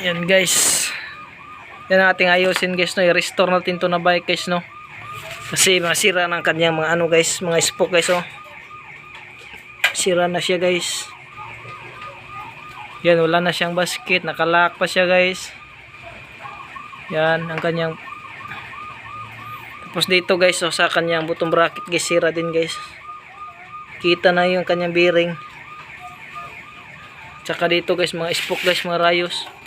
Yan guys. Yan ating ayusin guys no. I-restore natin to na bike guys no. Kasi masira ng kanyang mga ano guys. Mga spoke guys oh. Sira na siya guys. Yan wala na siyang basket. Nakalock pa siya guys. Yan ang kanyang tapos dito guys oh, sa kanyang butong bracket guys sira din guys. Kita na yung kanyang bearing. Tsaka dito guys mga spoke guys mga rayos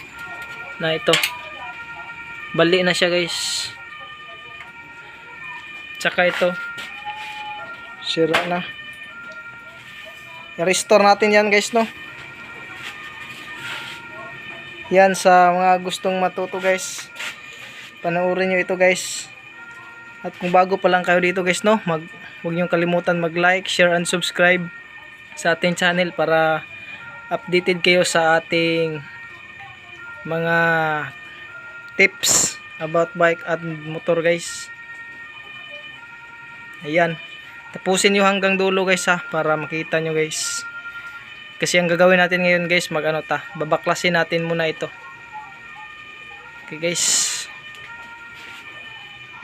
na ito. Bali na siya guys. Tsaka ito. Sira na. I-restore natin yan guys no. Yan sa mga gustong matuto guys. Panoorin nyo ito guys. At kung bago pa lang kayo dito guys no, mag huwag niyo kalimutan mag-like, share and subscribe sa ating channel para updated kayo sa ating mga tips about bike at motor guys. Ayan. Tapusin nyo hanggang dulo guys ha para makita nyo guys. Kasi ang gagawin natin ngayon guys, mag ano ta, babaklasin natin muna ito. Okay guys.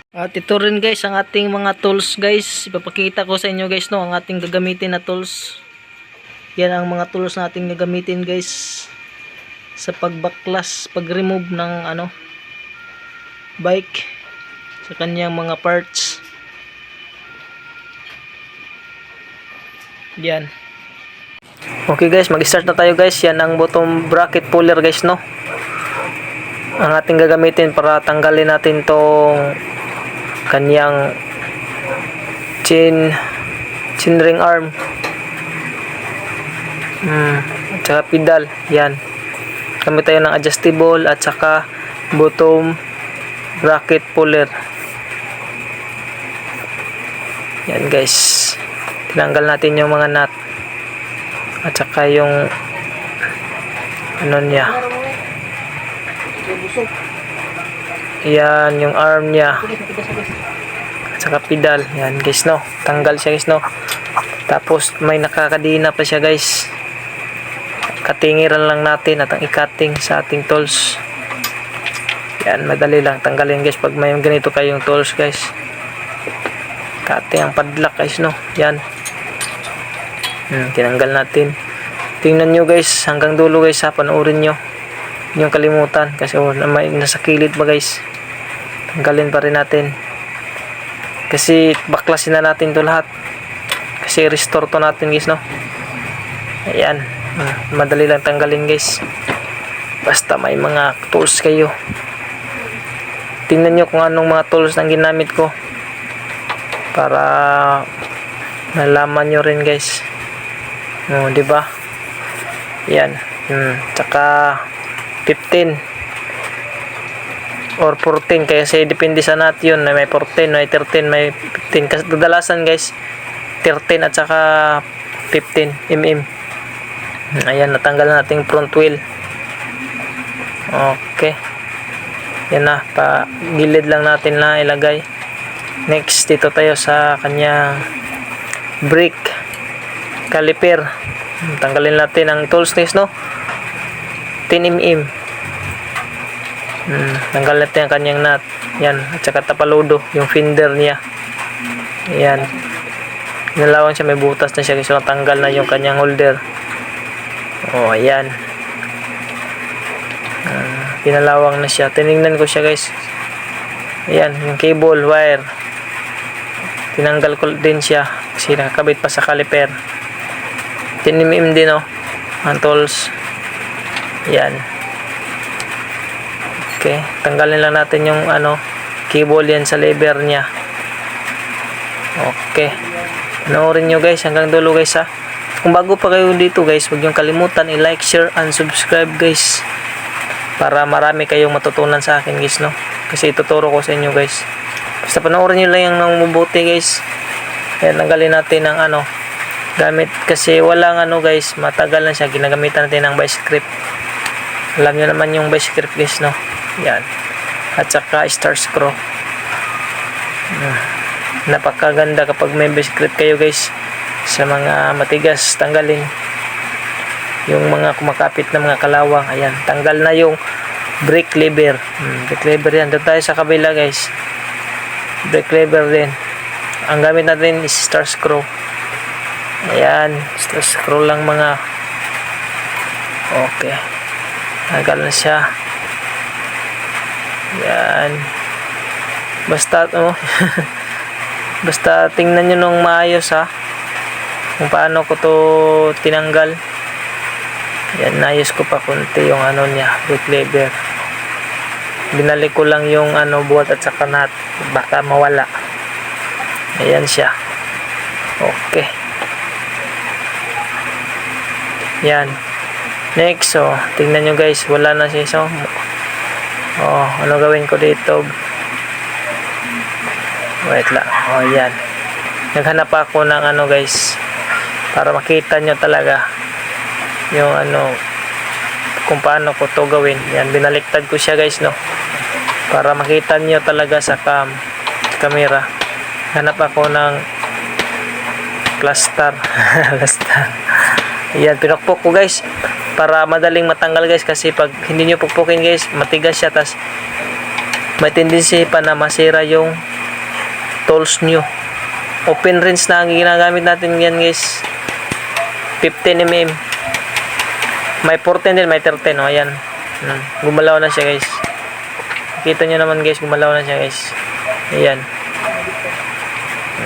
At ito rin guys ang ating mga tools guys. Ipapakita ko sa inyo guys no ang ating gagamitin na tools. Yan ang mga tools nating gagamitin guys sa pagbaklas, pag-remove ng ano bike sa kanyang mga parts. Yan. Okay guys, mag-start na tayo guys. Yan ang bottom bracket puller guys no. Ang ating gagamitin para tanggalin natin tong kanyang chin chin ring arm hmm, at saka pedal yan kami tayo ng adjustable at saka bottom bracket puller. Yan guys. Tinanggal natin yung mga nut at saka yung ano niya. Yan yung arm niya. At saka pedal. Yan guys no? Tanggal siya guys no? Tapos may nakakadina pa siya guys katingiran lang natin at ang ikating sa ating tools. Yan madali lang. Tanggalin guys pag may ganito kayong tools guys. Kating ang padlock guys no? Yan. Hmm, tinanggal natin. Tingnan nyo guys hanggang dulo guys ha? Panoorin nyo. Niyong kalimutan kasi oh, may nasa kilid ba guys? Tanggalin pa rin natin. Kasi baklasin na natin to lahat. Kasi restore to natin guys no? Ayan madali lang tanggalin guys. Basta may mga tools kayo. Tingnan nyo kung anong mga tools ang ginamit ko para nalaman nyo rin guys. Oh, di ba? Yan. Hmm, tsaka 15 or 14 kaya say depende sa nat yun. May 14 may 13 may 15 kasi kadalasan guys 13 at saka 15 mm ayan natanggal na nating front wheel. Okay. Yan na pa gilid lang natin na ilagay. Next dito tayo sa kanyang brake caliper. Tanggalin natin ang tools guys no? 10 mm hmm, tanggal natin ang kanyang nut. Yan at saka tapaludo yung fender niya. Yan. Nalawang siya may butas na siya kasi natanggal na yung kanyang holder oh ayan. Uh, pinalawang na siya. Tinignan ko siya guys. Ayan yung cable wire. Tinanggal ko din siya. Kasi nakakabit pa sa caliper. 10 mm din oh. Ang tools. Yan okay tanggalin lang natin yung ano cable yan sa lever niya. Okay. Panoorin nyo guys hanggang dulo guys ha kung bago pa kayo dito guys, huwag niyong kalimutan i-like, share, and subscribe guys. Para marami kayong matutunan sa akin guys, no? Kasi ituturo ko sa inyo guys. Basta panoorin niyo lang yung mabuti guys. Ayan, tanggalin natin ng ano, gamit. Kasi walang ano guys, matagal na siya. Ginagamitan natin ng vice grip. Alam niyo naman yung vice grip guys, no? Yan. At saka star screw. Hmm. Napakaganda kapag may vice grip kayo guys sa mga matigas tanggalin yung mga kumakapit na mga kalawang ayan tanggal na yung brake lever. Hmm, brake lever yan. Doon tayo sa kabila guys. Brake lever din. Ang gamit natin is star screw. Ayan. Star screw lang mga. Okay. Tagal na siya. Ayan. Basta, oh. Basta tingnan nyo nung maayos ha. Kung paano ko to tinanggal. Yan, naayos ko pa konti yung ano niya, brake lever. Binalik ko lang yung ano buhat at saka nut. Baka mawala. Ayan siya. Okay. Yan. Next, oh, tingnan nyo guys, wala na siya. So, oh, ano gawin ko dito? Wait lang. Oh, yan. Naghanap ako ng ano guys, para makita nyo talaga yung ano, kung paano ko to gawin. Yan, binaliktad ko siya guys, no? Para makita nyo talaga sa cam, camera. Hanap ako ng plaster. plaster. Yan, pinukpok ko guys. Para madaling matanggal guys. Kasi pag hindi nyo pukpukin guys, matigas siya. Tas may tendency pa na masira yung tools nyo. Open rinse na ang ginagamit natin yan guys. 15mm. May 14 din, may 13. O, ayan. Hmm, Gumalaw na siya guys. Kita nyo naman guys, gumalaw na siya guys. Ayan.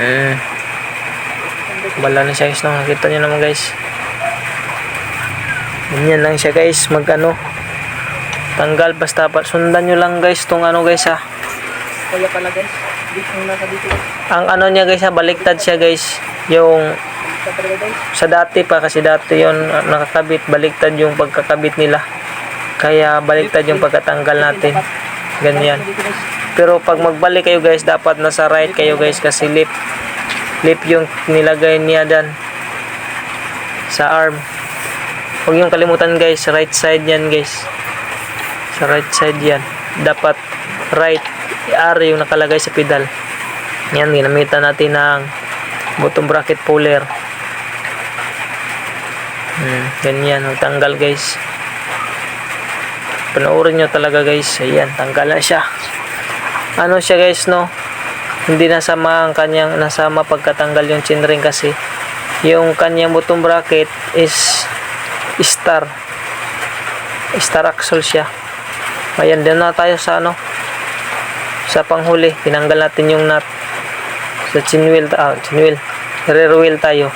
Mm. Gumalaw na siya guys, no? Nakita nyo naman guys. Ganyan lang siya guys, mag ano. Tanggal basta pa. Sundan nyo lang guys tong ano guys ha. Kaya pala guys, ang guys. Ano niya guys ha, baliktad siya guys. Yung Sa dati pa kasi dati yon nakakabit. Baliktad yung pagkakabit nila. Kaya baliktad yung pagkatanggal natin. Ganyan. Pero pag magbalik kayo guys dapat nasa right kayo guys kasi lip lip yung nilagay niya dan sa arm. Huwag yung kalimutan guys right side yan guys. Sa right side yan. Dapat right R yung nakalagay sa pedal. Yan ginamitan natin ng bottom bracket puller Hmm, ganyan, tanggal guys. Panoorin nyo talaga guys. Ayan, tanggal na siya. Ano siya guys, no? Hindi nasama ang kanyang, nasama pagkatanggal yung chinring kasi yung kanyang bottom bracket is star. Star axle siya. Ayan, din na tayo sa ano, sa panghuli. Tinanggal natin yung nut sa chinwheel, ah, chinwheel. Rear wheel tayo.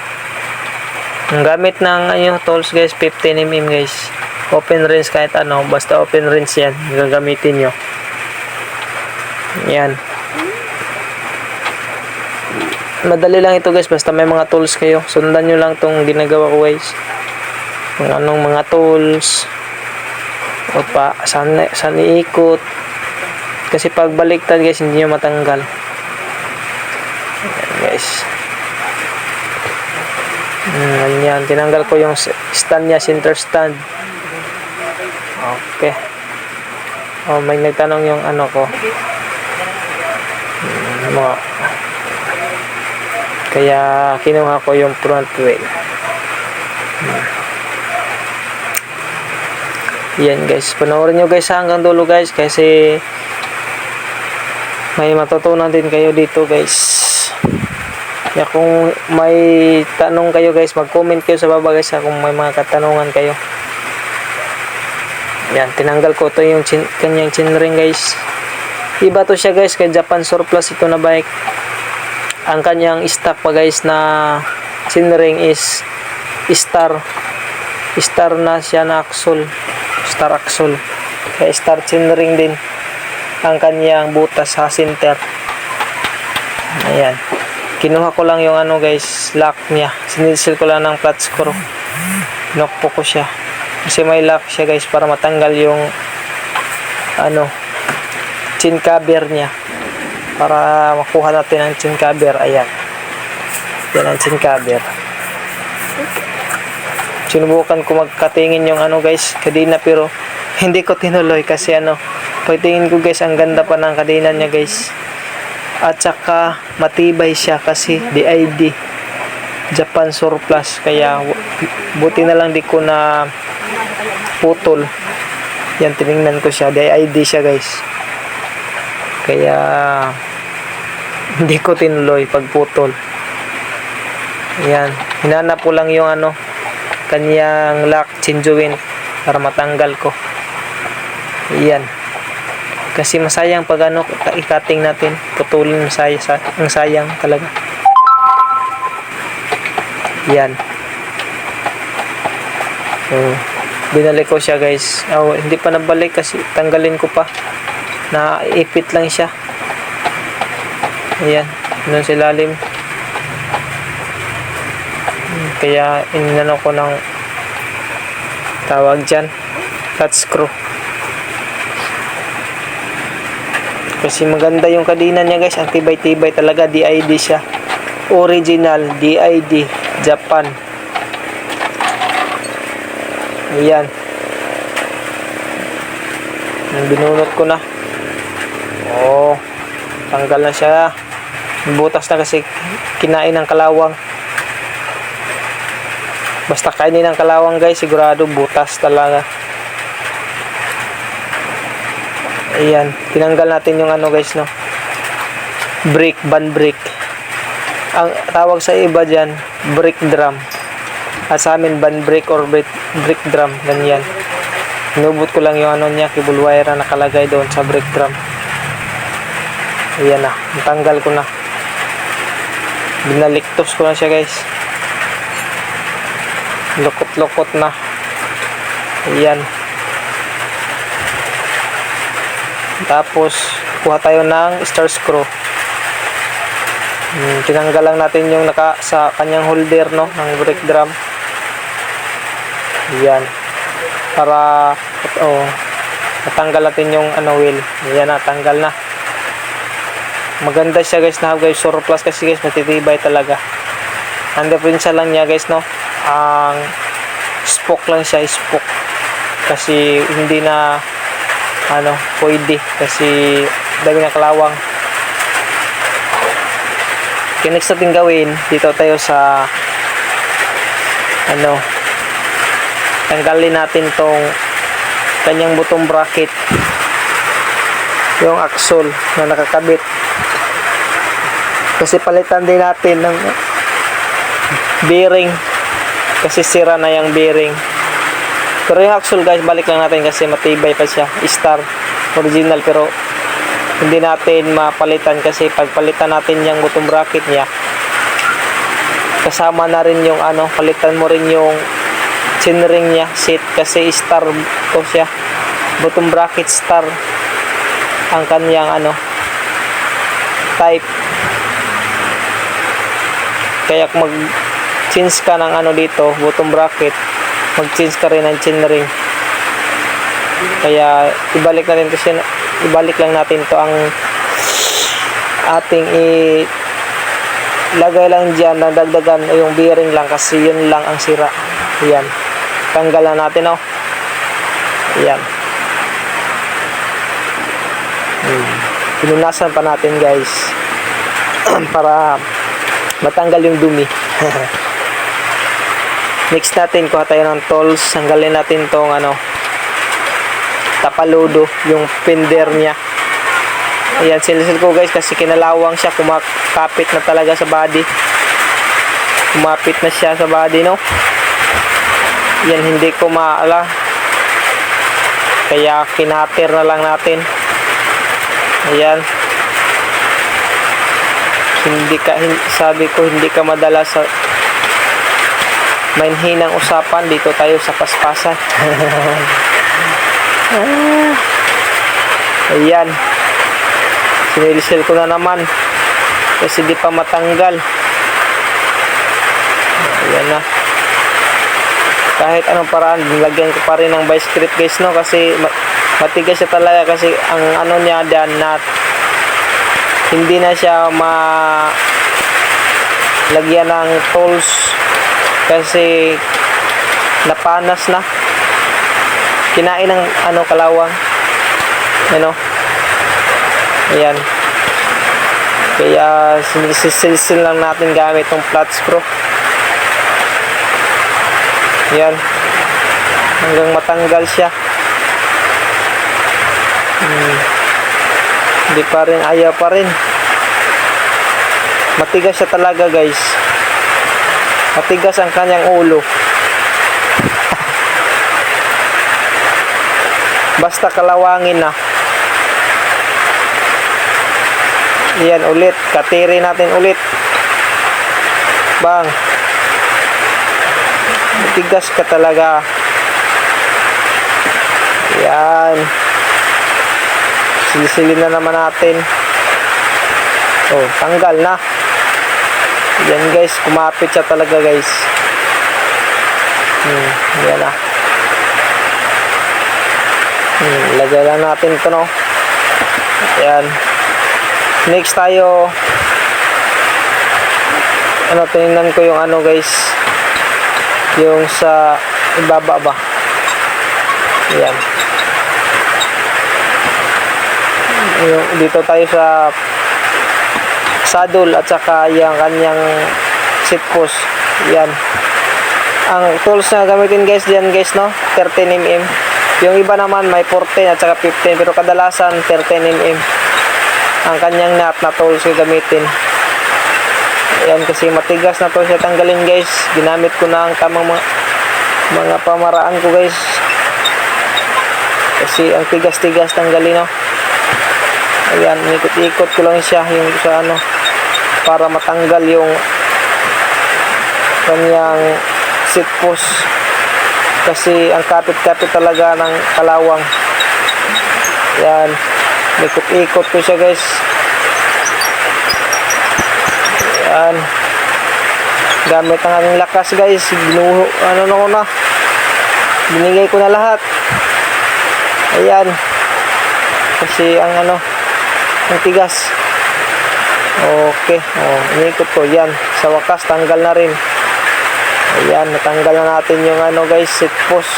Ang gamit ng ano, tools guys, 15mm guys. Open rinse kahit ano, basta open rinse yan, gagamitin nyo. Yan. Madali lang ito guys, basta may mga tools kayo. Sundan nyo lang tong ginagawa ko guys. Kung anong mga tools. O pa, saan, saan iikot. Kasi pag baliktad guys, hindi nyo matanggal. Yan guys. Ganyan. Tinanggal ko yung stand niya, center stand. Okay. Oh, may nagtanong yung ano ko. Mga kaya kinuha ko yung front wheel. Hmm. Yan guys, panoorin nyo guys hanggang dulo guys kasi may matutunan din kayo dito guys. Kaya kung may tanong kayo guys, mag-comment kayo sa baba guys ha, kung may mga katanungan kayo. Yan, tinanggal ko to yung chin, kanyang chinring guys. Iba to siya guys, kay Japan Surplus ito na bike. Ang kanyang stock pa guys na chinring is star. Star na siya na axle. Star axle. Kaya star chinring din ang kanyang butas sa center. Ayan. Kinuha ko lang yung ano guys, lock niya. Sinisil ko lang ng flat screw. Nokpo ko siya. Kasi may lock siya guys para matanggal yung ano, chin cover niya. Para makuha natin ang chin cover. Ayan. Yan ang chin cover. Sinubukan ko magkatingin yung ano guys, kadina pero hindi ko tinuloy kasi ano, pagtingin ko guys, ang ganda pa ng kadina niya guys. At saka matibay siya kasi DID Japan surplus kaya buti na lang di ko na putol Yan, tiningnan ko siya. DID siya guys. Kaya, hindi ko tinuloy pagputol. Yan. Hinanap ko lang yung ano, kanyang lock chinjuin para matanggal ko. Yan. Kasi masayang pag ano, ikating natin. Putulin masaya, sa, ang sayang talaga. Yan. So, binalik ko siya guys. Oh, hindi pa nabalik kasi tanggalin ko pa. Naipit lang siya. Ayan. Doon sa ilalim. Hmm, Kaya inano ko ng tawag dyan. Cut screw. Kasi maganda yung kadina niya guys. Ang tibay-tibay talaga. DID siya. Original DID Japan. Ayan. Binunot ko na. Oo. Tanggal na siya. Butas na kasi kinain ng kalawang. Basta kainin ng kalawang guys, sigurado butas talaga. Ayan. Tinanggal natin yung ano guys, no? Brick, ban brick. Ang tawag sa iba dyan, brick drum. At sa amin, ban brick or brick, brick drum. Ganyan. Inubot ko lang yung ano niya, cable wire na nakalagay doon sa brick drum. Ayan na. Natanggal ko na. Binaliktos ko na siya guys. Lukot-lukot na. Ayan. Tapos, kuha tayo ng star screw. Hmm, tinanggal lang natin yung naka sa kanyang holder no ng brake drum. Yan. Para oh, natanggal natin yung ano wheel. Yan na, tanggal na. Maganda siya guys na guys surplus kasi guys matitibay talaga. Ang difference lang niya guys no. Ang spoke lang siya, spoke. Kasi hindi na ano, pwede. Kasi dami na kalawang. Kaya next natin gawin, dito tayo sa ano, tanggalin natin tong kanyang butong bracket. Yung axle na nakakabit. Kasi palitan din natin ng bearing. Kasi sira na yung bearing pero yung axle guys balik lang natin kasi matibay pa siya. Star original pero hindi natin mapalitan kasi pagpalitan natin yung butong bracket niya kasama na rin yung ano palitan mo rin yung chinring niya seat kasi star to siya. Butong bracket star ang kanyang ano type. Kaya mag change ka ng ano dito butong bracket mag change ka rin ng chinring kaya ibalik natin kasi ibalik lang natin to ang ating i lagay lang dyan na dagdagan yung bearing lang kasi yun lang ang sira. Yan. Tanggal na natin oh. Yan. Hmm. pinunasan pa natin guys. Para matanggal yung dumi next natin kuha tayo ng tools. Tanggalin natin tong ano tapaludo yung pinder niya. Ayan silisil ko guys kasi kinalawang siya. Kumakapit na talaga sa body. Kumapit na siya sa body no? Yan hindi ko maala. Kaya kinater na lang natin. Ayan. Hindi ka hin- sabi ko hindi ka madala sa mainhinang usapan dito tayo sa paspasan. Ah. ayan. Sinilisil ko na naman. Kasi di pa matanggal. Ayan na. Kahit anong paraan lagyan ko pa rin ng vice grip guys no? Kasi ma- matigas siya talaga kasi ang ano niya dyan na hindi na siya ma lagyan ng tools kasi napanas na. Kinain ng ano kalawang. Ano? Ayan. Kaya sinisilsil lang natin gamit ng flat screw. Yan hanggang matanggal siya. Hmm. Hindi pa rin, ayaw pa rin. Matigas siya talaga guys. Matigas ang kanyang ulo. Basta kalawangin na. Yan ulit. Katiri natin ulit. Bang. Matigas ka talaga. Yan. Silisilin na naman natin. Oh, tanggal na. Yan guys, kumapit siya talaga guys. Hmm, yan na. Hmm, lagay lang natin ito no. Yan. Next tayo. Ano, tinignan ko yung ano guys. Yung sa ibaba ba. Yan. Yung, dito tayo sa saddle at saka yung kanyang seat post. Yan. Ang tools na gamitin guys diyan guys no, 13 mm. Yung iba naman may 14 at saka 15 pero kadalasan 13 mm. Ang kanyang nut na tools gamitin. Ayan kasi matigas na to siya tanggalin guys. Ginamit ko na ang tamang mga, mga pamaraan ko guys. Kasi ang tigas-tigas tanggalin no. Ayan, ikot-ikot ko lang siya yung sa ano para matanggal yung kanyang seat post. Kasi ang kapit-kapit talaga ng kalawang. Yan. Ikot-ikot ko siya guys. Yan. Gamit ang aking lakas guys. Binuho, ano na ko na. Binigay ko na lahat. Ayan. Kasi ang ano ang tigas okay oh, inikot ko yan sa wakas tanggal na rin Ayan, natanggal na natin yung ano guys, seat post.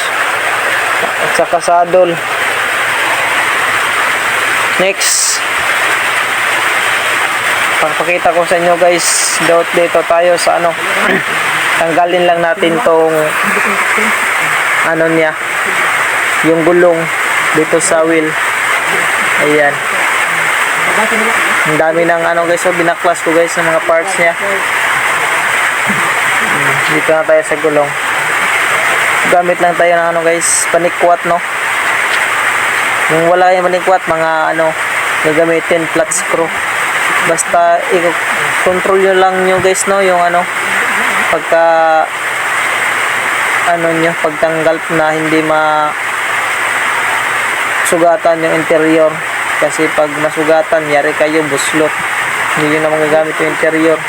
At saka saddle. Next. Pagpakita ko sa inyo guys, dot dito tayo sa ano. Tanggalin lang natin tong ano niya. Yung gulong dito sa wheel. Ayan. Ang dami ng ano guys, so binaklas ko guys ng mga parts niya. Dito na tayo sa gulong. Gamit lang tayo ng ano guys, panikwat no. Yung wala yung panikwat, mga ano, gagamitin flat screw. Basta i-control nyo lang nyo guys no, yung ano, pagka ano nyo, pagtanggal na hindi ma sugatan yung interior. Kasi pag nasugatan, yari kayo, buslot. Hindi nyo na magagamit yung interior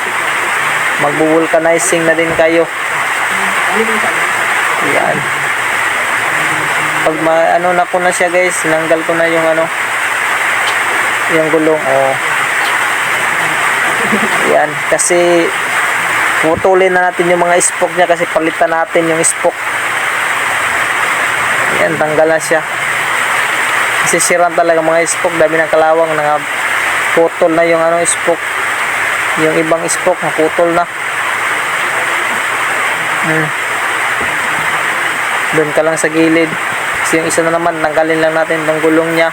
magbu-vulcanizing na din kayo. Yan. Pag ma, ano na ko na siya guys, sinanggal ko na yung ano, yung gulong. Oh. Yan. Kasi, putulin na natin yung mga spoke niya kasi palitan natin yung spoke. Yan, tanggal na siya. Kasi siran talaga mga spoke, dami ng kalawang, nga putol na yung ano spoke yung ibang spoke naputol na. Hmm. doon ka lang sa gilid. Kasi yung isa na naman tanggalin lang natin ng gulong niya.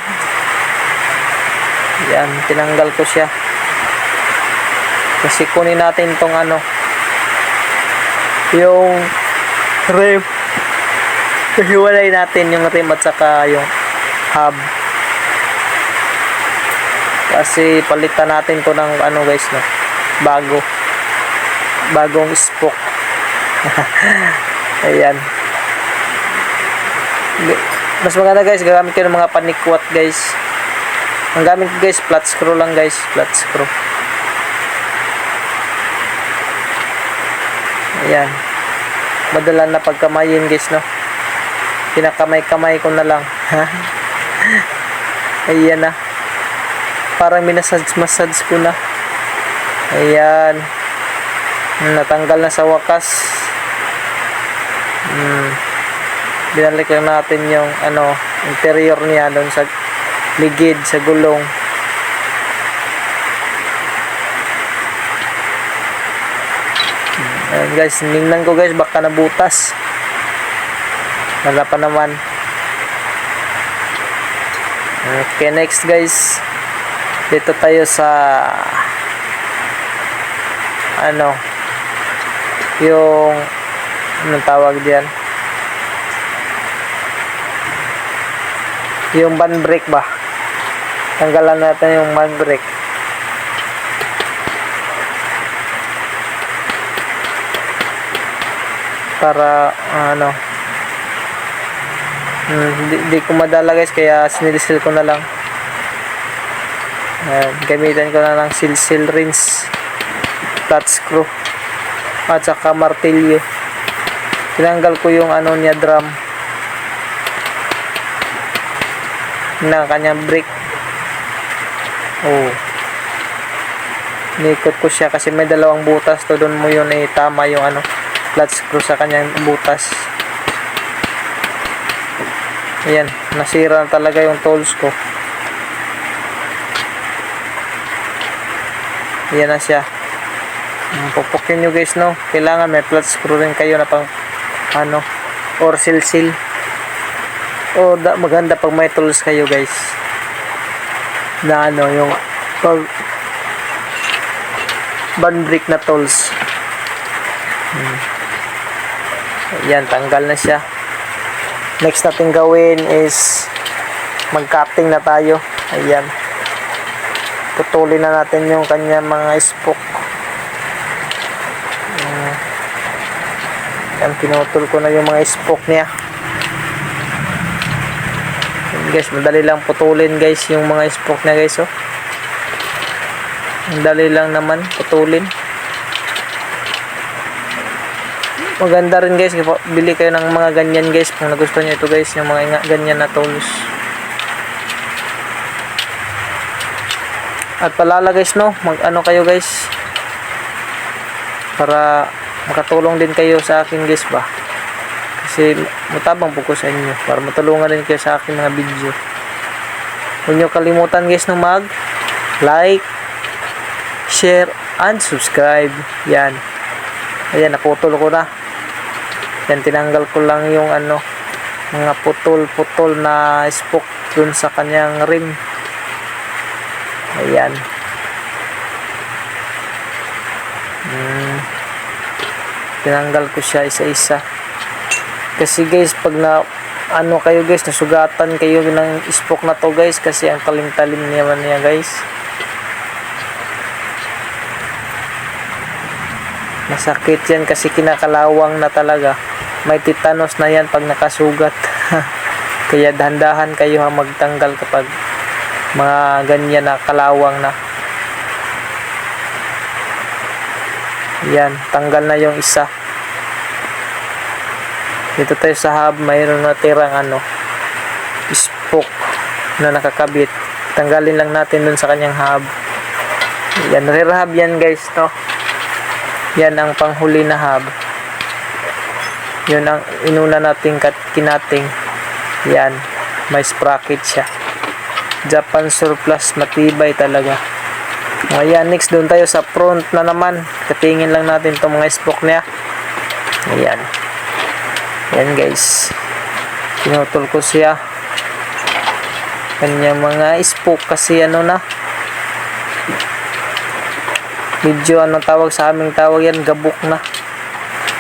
Yan tinanggal ko siya. Kasi kunin natin tong ano yung rim hiwalay natin yung rim at saka yung hub. Kasi palitan natin to ng ano guys no? Bago. Bagong spoke. Ayan. Mas maganda guys gagamit kayo ng mga panikwat guys. Ang gamit ko guys flat screw lang guys flat screw. Ayan. Madala na pagkamayin guys no? Pinakamay-kamay ko na lang ayan na parang minasage-massage ko na Ayan. Natanggal na sa wakas. Hmm. Binalik lang natin yung ano, interior niya doon sa ligid sa gulong. Ayan guys, ningnan ko guys, baka nabutas. Wala pa naman. Okay, next guys. Dito tayo sa ano yung anong tawag diyan? Yung van brake ba? Tanggalan natin yung van brake. Para ano Hmm, hindi, hindi ko madala guys kaya sinilisil ko na lang. Ayan, gamitan ko na ng silsil rinse flat screw at saka martilyo. Tinanggal ko yung ano niya drum ng kanyang brake. Oh. Nikot ko siya kasi may dalawang butas to doon mo yun eh tama yung ano flat screw sa kanyang butas. Ayan, nasira na talaga yung tools ko. Ayan na siya. Pupukin nyo guys no. Kailangan may flat screw rin kayo na pang ano or silsil. O da, maganda pag may tools kayo guys. Na ano yung pag band brake na tools. Hmm. Ayan, tanggal na siya next natin gawin is mag-cutting na tayo. Ayan. Putulin na natin yung kanya mga spoke Mm. yan pinutol ko na yung mga spoke niya. Yan, guys madali lang putulin guys yung mga spoke niya guys oh. Madali lang naman putulin maganda rin guys. Bili kayo ng mga ganyan guys. Kung nagustuhan nyo ito guys yung mga ganyan na tools. At palala guys no? Mag ano kayo guys? Para makatulong din kayo sa akin guys ba? Kasi matabang po ko sa inyo. Para matulungan din kayo sa akin mga video. Huwag nyo kalimutan guys no? Mag like share and subscribe. Yan. Ayan naputol ko na yan tinanggal ko lang yung ano mga putol-putol na spoke dun sa kanyang rim ayan hmm. tinanggal ko siya isa-isa kasi guys pag na ano kayo guys nasugatan kayo ng spoke na to guys kasi ang talim-talim naman niya guys Masakit yan kasi kinakalawang na talaga. May titanos na yan pag nakasugat. Kaya dahan-dahan kayo ha magtanggal kapag mga ganyan na kalawang na. Yan, tanggal na yung isa. Dito tayo sa hub, mayroon na tirang ano, spoke na nakakabit. Tanggalin lang natin dun sa kanyang hub. Yan, rear yan guys, no? Yan ang panghuli na hub. Yun ang inuna nating kinating. Yan. May sprocket siya. Japan surplus. Matibay talaga. Ayan. Next doon tayo sa front na naman. Katingin lang natin itong mga spoke niya. Ayan. Yan guys. Pinutol ko siya. Kanya mga spoke kasi ano na medyo ano tawag sa aming tawag yan gabok na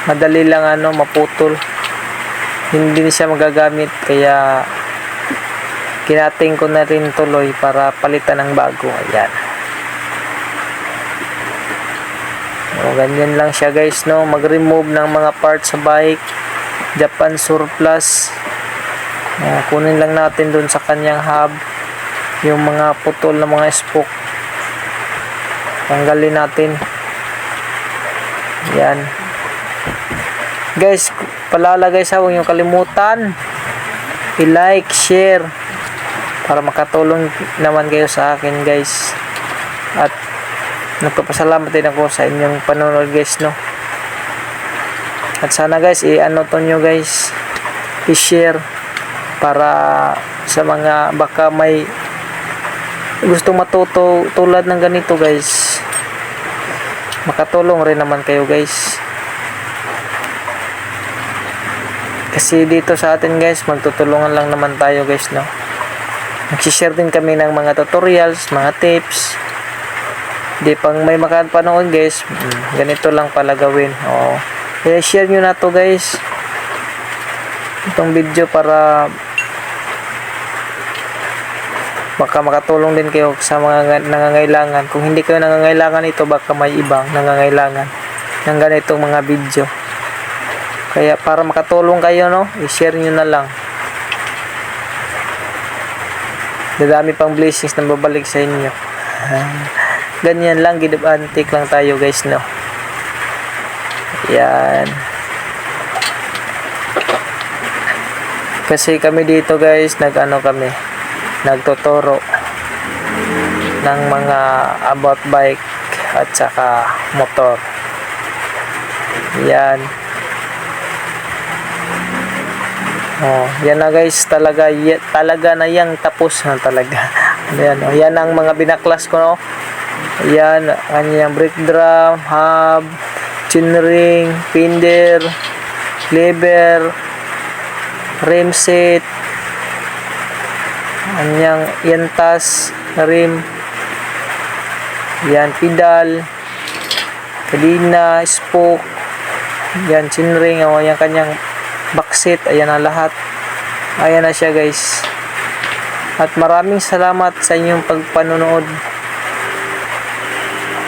madali lang ano maputol. Hindi na siya magagamit kaya kinating ko na rin tuloy para palitan ng bago. Ayan. O, ganyan lang siya guys no? Mag remove ng mga parts sa bike. Japan surplus. O, kunin lang natin dun sa kanyang hub. Yung mga putol na mga spoke tanggalin natin. Yan guys palala guys ha huwag nyo kalimutan. I-like, share para makatulong naman kayo sa akin guys. At nagpapasalamat din ako sa inyong panonood guys no? At sana guys i-ano to nyo guys. I-share para sa mga baka may gusto matuto tulad ng ganito guys. Makatulong rin naman kayo guys kasi dito sa atin guys magtutulungan lang naman tayo guys no Nagsishare din kami ng mga tutorials, mga tips. Di pang may makapanood guys, mm, ganito lang pala gawin. Oo. Kaya share nyo na to guys. Itong video para baka makatulong din kayo sa mga nga- nangangailangan. Kung hindi kayo nangangailangan ito, baka may ibang nangangailangan ng ganitong mga video. Kaya para makatulong kayo, no, i-share nyo na lang. Dadami pang blessings na babalik sa inyo. Ganyan lang, gidibantik lang tayo guys, no. Yan. Kasi kami dito guys, nag-ano kami, nagtuturo ng mga about bike at saka motor. Yan. Oh, yan na guys, talaga y- talaga na yang tapos na talaga. Yan, oh, yan ang mga binaklas ko no. Yan, kanyang brake drum, hub, chinring, pinder, lever, rim set, kanyang yantas, rim, yan, pedal, kadina, spoke, yan, chinring, oh, yan kanyang backseat, ayan na lahat. Ayan na siya guys. At maraming salamat sa inyong pagpanonood.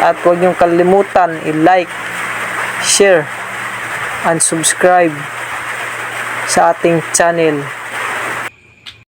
At huwag niyong kalimutan i-like, share, and subscribe sa ating channel